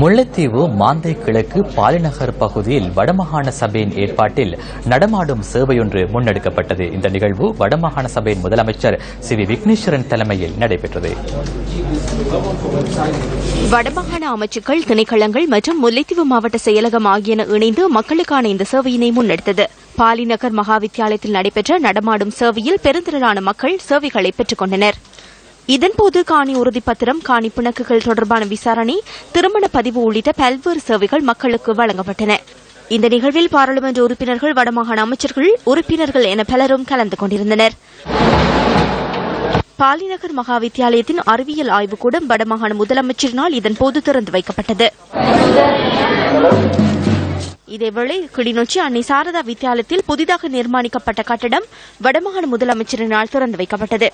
முல்லைத்தீவு மாந்தை கிழக்கு பாலிநகர் பகுதியில் வடமாகாண சபையின் ஏற்பாட்டில் நடமாடும் சேவையொன்று முன்னெடுக்கப்பட்டது. இந்த நிகழ்வு வடமாகாண சபையின் முதலமைச்சர் சி வி விக்னேஸ்வரன் தலைமையில் நடைபெற்றது. வடமாகாண அமைச்சுக்கள் திணைக்களங்கள் மற்றும் முல்லைத்தீவு மாவட்ட செயலகம் ஆகியன இணைந்து மக்களுக்கான இந்த சேவையினை முன்னெடுத்தது. பாலிநகர் மகா வித்தியாலயத்தில் நடைபெற்ற நடமாடும் சேவையில் பெருந்திரளான மக்கள் சேவைகளை பெற்றுக் கொண்டனா் இதன்போது காணி உறுதிப்பத்திரம் காணி பிணக்குகள் தொடர்பான விசாரணை திருமண பதிவு உள்ளிட்ட பல்வேறு சேவைகள் மக்களுக்கு வழங்கப்பட்டன. இந்த நிகழ்வில் பாராளுமன்ற உறுப்பினர்கள் வடமாகாண அமைச்சர்கள் உறுப்பினர்கள் என பலரும் கலந்து கொண்டிருந்தனர். பாலிநகர் மகா வித்தியாலயத்தின் அறிவியல் ஆய்வுக்கூடம் வடமாகாண முதலமைச்சரினால் இதன்போது திறந்து வைக்கப்பட்டது. இதேவேளை கிளிநொச்சி அன்னை சாரதா வித்தியாலயத்தில் புதிதாக நிர்மாணிக்கப்பட்ட கட்டடம் வடமாகாண முதலமைச்சரினால் திறந்து வைக்கப்பட்டது.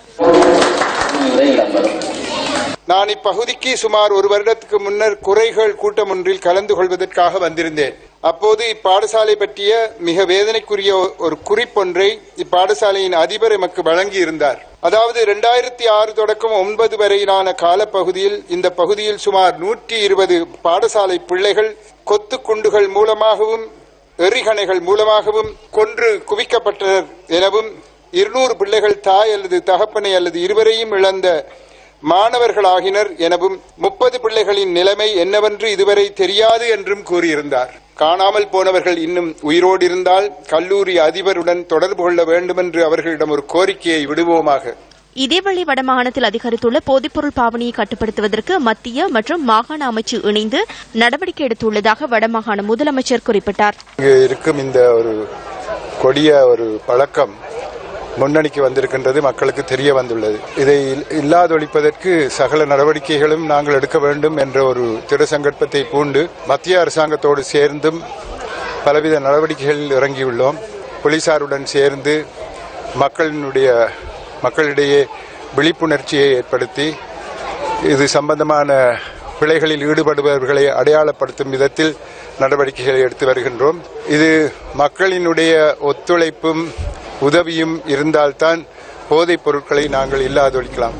நான் இப்பகுதிக்கு சுமார் ஒரு வருடத்துக்கு முன்னர் குறைகள் கூட்டம் ஒன்றில் கலந்து கொள்வதற்காக வந்திருந்தேன். அப்போது இப்பாடசாலை பற்றிய மிக வேதனைக்குரிய ஒரு குறிப்பொன்றை இப்பாடசாலையின் அதிபர் எமக்கு வழங்கியிருந்தார். அதாவது இரண்டாயிரத்தி ஆறு தொடக்கம் ஒன்பது வரையிலான காலப்பகுதியில் இந்த பகுதியில் சுமார் நூற்றி இருபது பாடசாலை பிள்ளைகள் கொத்து குண்டுகள் மூலமாகவும் எறிகணைகள் மூலமாகவும் கொன்று குவிக்கப்பட்டனர் எனவும் இருநூறு பிள்ளைகள் தாய் அல்லது தகப்பனை அல்லது இருவரையும் இழந்த மாணவர்களாகினர் எனவும் முப்பது பிள்ளைகளின் நிலைமை என்னவென்று இதுவரை தெரியாது என்றும் கூறியிருந்தார். காணாமல் போனவர்கள் இன்னும் உயிரோடு இருந்தால் கல்லூரி அதிபருடன் தொடர்பு கொள்ள வேண்டுமென்று அவர்களிடம் ஒரு கோரிக்கையை விடுவோமாக. இதேவேளை வடமாகாணத்தில் அதிகரித்துள்ள போதைப்பொருள் பாவனையை கட்டுப்படுத்துவதற்கு மத்திய மற்றும் மாகாண அமைச்சு இணைந்து நடவடிக்கை எடுத்துள்ளதாக வடமாகாண முதலமைச்சர் குறிப்பிட்டார். இருக்கும் இந்த ஒரு கொடிய ஒரு பழக்கம் முன்னணிக்கு வந்திருக்கின்றது மக்களுக்கு தெரிய வந்துள்ளது. இதை இல்- இல்லாதொழிப்பதற்கு சகல நடவடிக்கைகளும் நாங்கள் எடுக்க வேண்டும் என்ற ஒரு திரு சங்கல்பத்தை பூண்டு மத்திய அரசாங்கத்தோடு சேர்ந்தும் பலவித நடவடிக்கைகளில் இறங்கியுள்ளோம். போலீசாருடன் சேர்ந்து மக்களினுடைய மக்களிடையே விழிப்புணர்ச்சியை ஏற்படுத்தி இது சம்பந்தமான பிழைகளில் ஈடுபடுபவர்களை அடையாளப்படுத்தும் விதத்தில் நடவடிக்கைகளை எடுத்து வருகின்றோம். இது மக்களினுடைய ஒத்துழைப்பும் உதவியும் இருந்தால்தான் போதைப் பொருட்களை நாங்கள் இல்லாதொழிக்கலாம்.